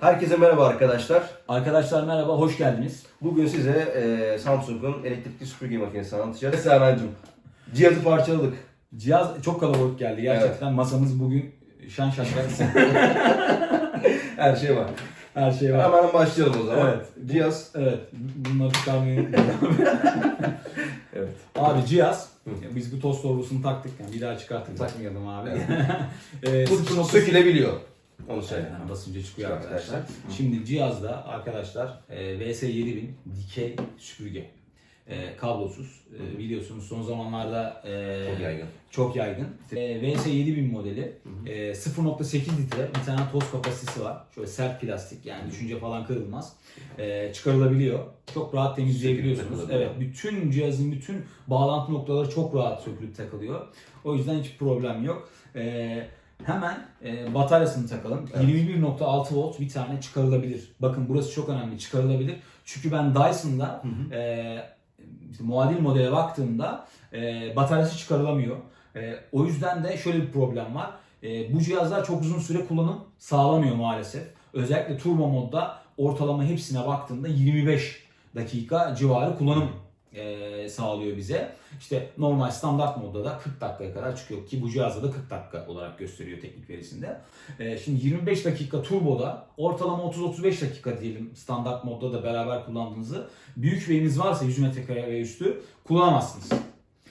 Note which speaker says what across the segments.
Speaker 1: Herkese merhaba arkadaşlar.
Speaker 2: Arkadaşlar merhaba, hoş geldiniz.
Speaker 1: Bugün size e, Samsung'un elektrikli süpürge makinesini anlatacağız. Serhan'cığım, cihazı parçaladık.
Speaker 2: Cihaz çok kalabalık geldi gerçekten. Masamız bugün şan şakrak.
Speaker 1: Her şey var.
Speaker 2: Her şey var.
Speaker 1: Hemen başlayalım o zaman.
Speaker 2: Evet.
Speaker 1: Cihaz.
Speaker 2: Evet, bunları çıkarmayı
Speaker 1: Evet.
Speaker 2: Abi cihaz, biz bu toz torbasını taktık yani bir daha çıkarttık takmayalım abi. ee,
Speaker 1: Bu
Speaker 2: nokta-
Speaker 1: sökülebiliyor. Onu söyle.
Speaker 2: Yani basınca çıkıyor
Speaker 1: Çıkıyor
Speaker 2: arkadaşlar.
Speaker 1: arkadaşlar.
Speaker 2: Şimdi cihazda arkadaşlar e, VS7000 dikey süpürge. E, kablosuz. E, biliyorsunuz son zamanlarda e,
Speaker 1: Çok yaygın.
Speaker 2: Çok yaygın. E, VS7000 modeli. E, 0.8 litre bir tane toz kapasitesi var. Şöyle sert plastik yani düşünce falan kırılmaz. E, çıkarılabiliyor. Çok rahat temizleyebiliyorsunuz.
Speaker 1: Sökülüp
Speaker 2: Evet,
Speaker 1: takılabiliyor.
Speaker 2: bütün cihazın bütün bağlantı noktaları çok rahat sökülüp takılıyor. O yüzden hiç problem yok. E, hemen e, bataryasını takalım.
Speaker 1: Evet.
Speaker 2: 21.6 volt bir tane çıkarılabilir. Bakın burası çok önemli çıkarılabilir. Çünkü ben Dyson'da e, işte muadil modele baktığımda e, bataryası çıkarılamıyor. E, o yüzden de şöyle bir problem var. E, bu cihazlar çok uzun süre kullanım sağlamıyor maalesef. Özellikle turbo modda ortalama hepsine baktığımda 25 dakika civarı kullanım e, sağlıyor bize. İşte normal standart modda da 40 dakikaya kadar çıkıyor ki bu cihazda da 40 dakika olarak gösteriyor teknik verisinde. E, şimdi 25 dakika turboda ortalama 30-35 dakika diyelim standart modda da beraber kullandığınızı büyük veriniz varsa 100 metrekare ve üstü kullanamazsınız.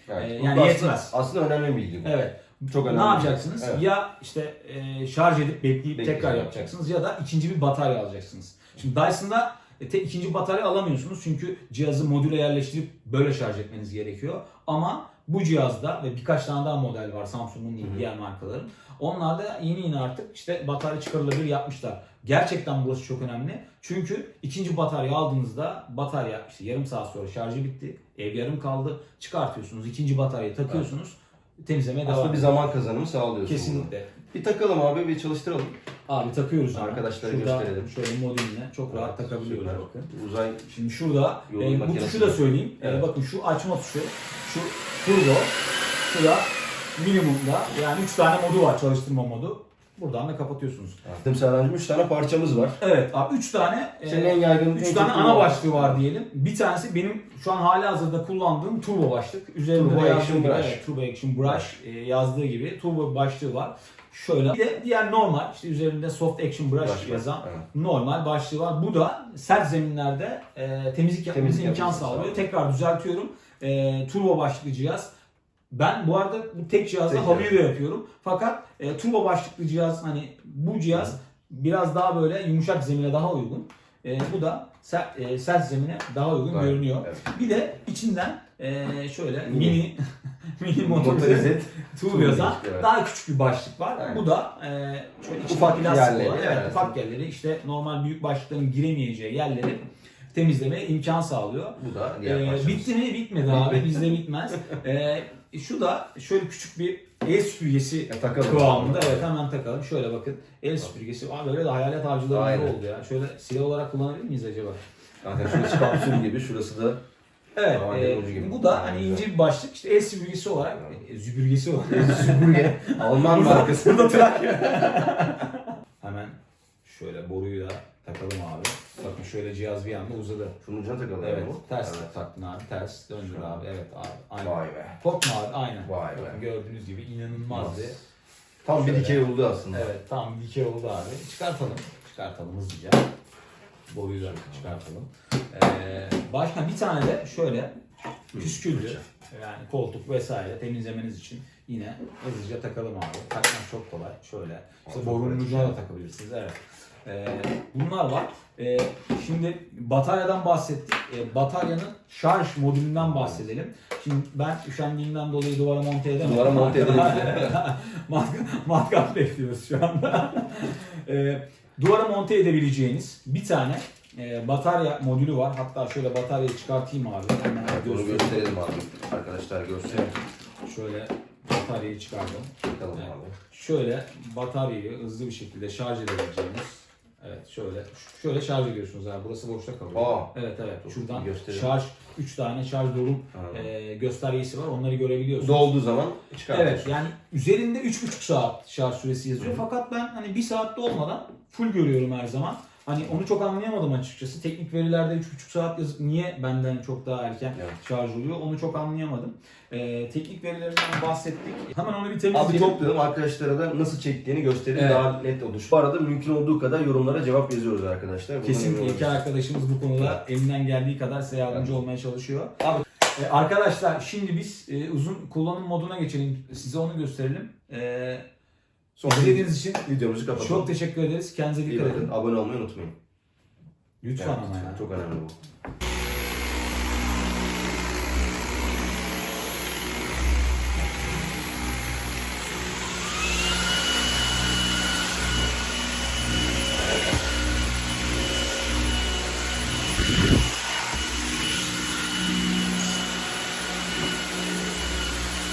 Speaker 1: Evet.
Speaker 2: E, yani
Speaker 1: aslında-
Speaker 2: yetmez.
Speaker 1: Aslında önemli bir bilgi bu.
Speaker 2: Evet.
Speaker 1: Çok önemli.
Speaker 2: Ne yapacaksınız?
Speaker 1: Evet.
Speaker 2: Ya işte e, şarj edip bekleyip
Speaker 1: Bekleyip
Speaker 2: tekrar yapacaksınız ya da ikinci bir batarya alacaksınız. Şimdi Dyson'da e, te, ikinci batarya alamıyorsunuz çünkü cihazı modüle yerleştirip böyle şarj etmeniz gerekiyor. Ama bu cihazda ve birkaç tane daha model var Samsung'un değil, diğer markaların. Onlarda yeni yeni artık işte batarya çıkarılabilir yapmışlar. Gerçekten burası çok önemli. Çünkü ikinci batarya aldığınızda batarya işte yarım saat sonra şarjı bitti. Ev yarım kaldı. Çıkartıyorsunuz. ikinci bataryayı takıyorsunuz. Temizlemeye devam
Speaker 1: Aslında bir zaman kazanımı sağlıyorsun.
Speaker 2: Kesinlikle.
Speaker 1: bunu. Bir takalım abi, bir çalıştıralım.
Speaker 2: Abi takıyoruz hemen.
Speaker 1: Arkadaşlara
Speaker 2: Şurada
Speaker 1: gösterelim.
Speaker 2: Şöyle modülüne çok rahat takabiliyoruz
Speaker 1: Süper.
Speaker 2: bakın.
Speaker 1: Uzay
Speaker 2: Şimdi şurada e, bu tuşu da söyleyeyim. E,
Speaker 1: Evet.
Speaker 2: bakın şu açma tuşu, şu turbo, şu da minimumda yani 3 tane modu var çalıştırma modu. Buradan da kapatıyorsunuz.
Speaker 1: Attım Serhan'cığım 3 tane parçamız var.
Speaker 2: Evet abi 3 tane e,
Speaker 1: Senin en yaygın,
Speaker 2: Üç
Speaker 1: en
Speaker 2: tane ana başlığı var diyelim. Bir tanesi benim şu an hali hazırda kullandığım turbo başlık. Üzerinde
Speaker 1: Turbo
Speaker 2: de yazdığı
Speaker 1: Action
Speaker 2: gibi,
Speaker 1: Brush.
Speaker 2: Evet, turbo Action Brush e, yazdığı gibi turbo başlığı var. Şöyle. Bir de diğer normal işte üzerinde Soft Action Brush,
Speaker 1: Brush
Speaker 2: yazan
Speaker 1: evet.
Speaker 2: normal başlığı var. Bu da sert zeminlerde e, temizlik
Speaker 1: Temizlik
Speaker 2: imkan sağlıyor. Tekrar düzeltiyorum. E, turbo başlıklı cihaz. Ben bu arada bu tek cihazda
Speaker 1: Tek
Speaker 2: halıyı da yapıyorum. Fakat e, turbo başlıklı cihaz hani bu cihaz biraz daha böyle yumuşak zemine daha uygun. E, bu da sert, e, sert zemine daha uygun
Speaker 1: Gayet,
Speaker 2: görünüyor.
Speaker 1: evet.
Speaker 2: Bir de içinden e, şöyle
Speaker 1: Mini.
Speaker 2: mini motorize yazan
Speaker 1: evet.
Speaker 2: daha küçük bir başlık var.
Speaker 1: Aynen.
Speaker 2: Bu da e, şöyle
Speaker 1: Ufak yerleri,
Speaker 2: olan, evet,
Speaker 1: evet.
Speaker 2: ufak yerleri işte normal büyük başlıkların giremeyeceği yerleri temizlemeye imkan sağlıyor.
Speaker 1: Bu da diğer
Speaker 2: Ee, bitti mi? Bitmedi abi. Bizde bitmez. Ee, şu da şöyle küçük bir el süpürgesi
Speaker 1: Ya, takalım.
Speaker 2: kıvamında. Evet hemen takalım. Şöyle bakın. El süpürgesi. Abi böyle de hayalet avcıları
Speaker 1: Aynen.
Speaker 2: oldu ya. Şöyle silah olarak kullanabilir miyiz acaba?
Speaker 1: Zaten şurası kapsül gibi, şurası da
Speaker 2: Evet. E,
Speaker 1: gibi.
Speaker 2: bu da hani ince bir başlık. İşte el süpürgesi olarak. E, süpürgesi olarak.
Speaker 1: süpürge. Alman markası.
Speaker 2: Burada Trakya. Hemen şöyle boruyu da takalım abi. Bakın şöyle cihaz bir anda uzadı.
Speaker 1: Şunun ucuna takalım.
Speaker 2: Evet,
Speaker 1: bu.
Speaker 2: ters
Speaker 1: Evet.
Speaker 2: taktın abi, ters döndür abi. Evet abi, aynen.
Speaker 1: Vay be.
Speaker 2: Korkma abi, aynen.
Speaker 1: Vay be.
Speaker 2: Bakın gördüğünüz gibi inanılmazdı.
Speaker 1: Tam bir
Speaker 2: Şöyle.
Speaker 1: dikey oldu aslında.
Speaker 2: Evet, tam dikey oldu abi. Çıkartalım, çıkartalım hızlıca. Boruyu da çıkartalım. Ee, başka bir tane de şöyle püsküllü, yani koltuk vesaire temizlemeniz için yine hızlıca takalım abi. Takmak çok kolay. Şöyle, işte borunun ucuna da takabilirsiniz. Evet. Ee, bunlar var. Ee, şimdi bataryadan bahsettik. Ee, bataryanın şarj modülünden bahsedelim. Şimdi ben üşendiğimden dolayı duvara monte edemedim.
Speaker 1: Duvara monte edemedim.
Speaker 2: Matka- Matkap bekliyoruz şu anda. Ee, duvara monte edebileceğiniz bir tane e, batarya modülü var. Hatta şöyle bataryayı çıkartayım abi. Hemen
Speaker 1: Bunu gösterelim abi. Arkadaşlar görsün.
Speaker 2: Evet. Şöyle bataryayı çıkardım.
Speaker 1: Bakalım
Speaker 2: Evet.
Speaker 1: abi.
Speaker 2: Şöyle bataryayı hızlı bir şekilde şarj edebileceğiniz Evet şöyle şöyle şarj ediyorsunuz abi. Burası boşta kalıyor.
Speaker 1: Aa.
Speaker 2: Evet evet. Şuradan
Speaker 1: gösterelim.
Speaker 2: şarj 3 tane şarj dolum
Speaker 1: Anladım.
Speaker 2: e, göstergesi var. Onları görebiliyorsunuz.
Speaker 1: Dolduğu zaman çıkartıyorsun.
Speaker 2: Evet yani üzerinde 3,5 saat şarj süresi yazıyor.
Speaker 1: Hı.
Speaker 2: Fakat ben hani 1 saatte olmadan full görüyorum her zaman. Hani onu çok anlayamadım açıkçası. Teknik verilerde 3,5 saat yazıp niye benden çok daha erken
Speaker 1: Evet.
Speaker 2: şarj oluyor onu çok anlayamadım. Ee, teknik verilerinden bahsettik. Hemen onu bir
Speaker 1: Abi
Speaker 2: temizleyelim.
Speaker 1: toplayalım arkadaşlara da nasıl çektiğini göstereyim
Speaker 2: Evet.
Speaker 1: daha net olur. Bu arada mümkün olduğu kadar yorumlara cevap yazıyoruz arkadaşlar. Bundan
Speaker 2: Kesinlikle iki arkadaşımız bu konuda elinden geldiği kadar size yardımcı olmaya çalışıyor.
Speaker 1: Abi-
Speaker 2: Ee, arkadaşlar şimdi biz e, uzun kullanım moduna geçelim. Size onu gösterelim. Ee,
Speaker 1: Sonra
Speaker 2: izlediğiniz için
Speaker 1: videomuzu kapatalım.
Speaker 2: çok teşekkür ederiz. Kendinize
Speaker 1: İyi
Speaker 2: dikkat edin.
Speaker 1: Abone olmayı unutmayın.
Speaker 2: Lütfen ama ya.
Speaker 1: Çok önemli bu.